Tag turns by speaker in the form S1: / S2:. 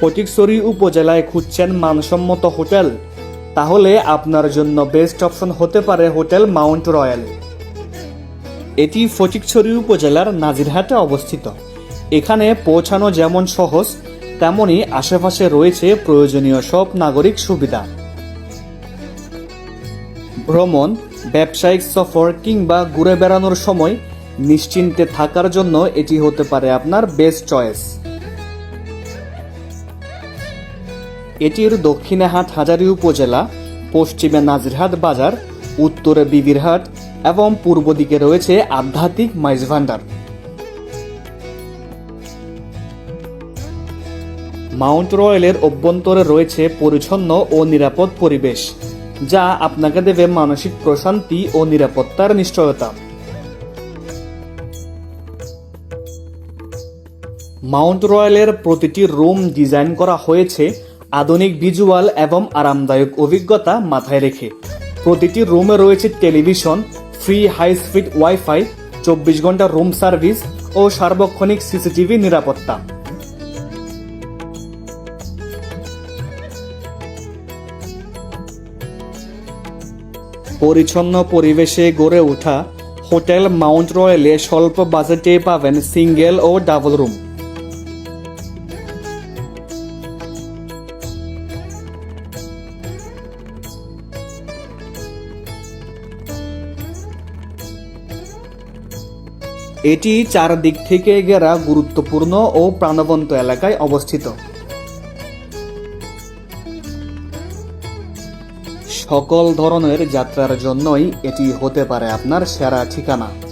S1: ফটিকছড়ি উপজেলায় খুঁজছেন মানসম্মত হোটেল। তাহলে আপনার জন্য বেস্ট অপশন হতে পারে হোটেল মাউন্ট রয়্যাল এটি ফটিকছড়ি উপজেলার নাজিরহাটে অবস্থিত। এখানে পৌঁছানো যেমন সহজ তেমনই আশেপাশে রয়েছে প্রয়োজনীয় সব নাগরিক সুবিধা। ভ্রমণ, ব্যবসায়িক সফর কিংবা ঘুরে বেড়ানোর সময় নিশ্চিন্তে থাকার জন্য এটি হতে পারে আপনার বেস্ট চয়েস। এটির দক্ষিণে হাট হাজারী উপজেলা, পশ্চিমে নাজিরহাট বাজার, উত্তরে বিবিরহাট এবং পূর্ব দিকে রয়েছে আধ্যাত্মিক মাইজ ভান্ডার। মাউন্ট রয়্যালের অভ্যন্তরে রয়েছে পরিচ্ছন্ন ও নিরাপদ পরিবেশ, যা আপনাকে দেবে মানসিক প্রশান্তি ও নিরাপত্তার নিশ্চয়তা। মাউন্ট রয়্যালের প্রতিটি রুম ডিজাইন করা হয়েছে আধুনিক ভিজুয়াল এবং আরামদায়ক অভিজ্ঞতা মাথায় রেখে। প্রতিটি রুমে রয়েছে television free high speed wifi চব্বিশ ঘণ্টা রুম সার্ভিস ও সার্বক্ষণিক সিসিটিভি নিরাপত্তা। পরিচ্ছন্ন পরিবেশে গড়ে ওঠা হোটেল মাউন্ট রয়্যালে স্বল্প বাজেটে পাবেন সিঙ্গেল ও ডাবল রুম। এটি চারদিক থেকে ঘেরা গুরুত্বপূর্ণ ও প্রাণবন্ত এলাকায় অবস্থিত। সকল ধরনের যাত্রার জন্যই এটি হতে পারে আপনার সেরা ঠিকানা।